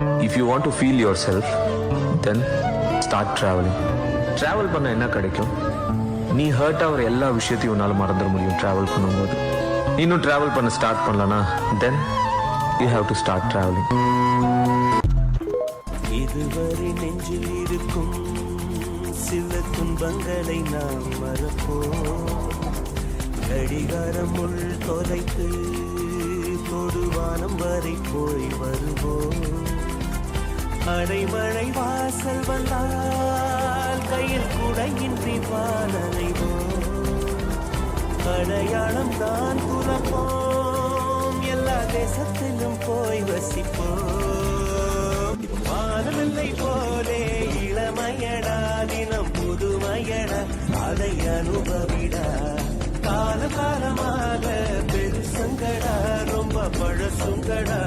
If you want to feel yourself then start travelling travel பண்ண என்ன கிடைக்கும்? நீ ஹர்ட் ஆகிற எல்லா விஷயத்தையும் உன்னால் மறந்துட முடியும் ட்ராவல் பண்ணும்போது. இன்னும் ட்ராவல் பண்ண ஸ்டார்ட் பண்ணலனா then you have to start travelling இதுவரை நெஞ்சில் இருக்கும் சில துன்பங்களை நாம் மறப்போம். கடிகாரம் உள் தொலைத்து தொடுவானம் வரை போய் அடைமழை வாசல் வந்தால் கையில் குடையின்றி வானலைவோம் அடையாளம் தான் குலப்போம் எல்லா தேசத்திலும் போய் வசிப்போம். வானமில்லை போலே இளமையடா. தினம் புதுமையடா. அதை அனுபவிடா. கால காலமாக பெருசங்கடா ரொம்ப பழசுங்கடா.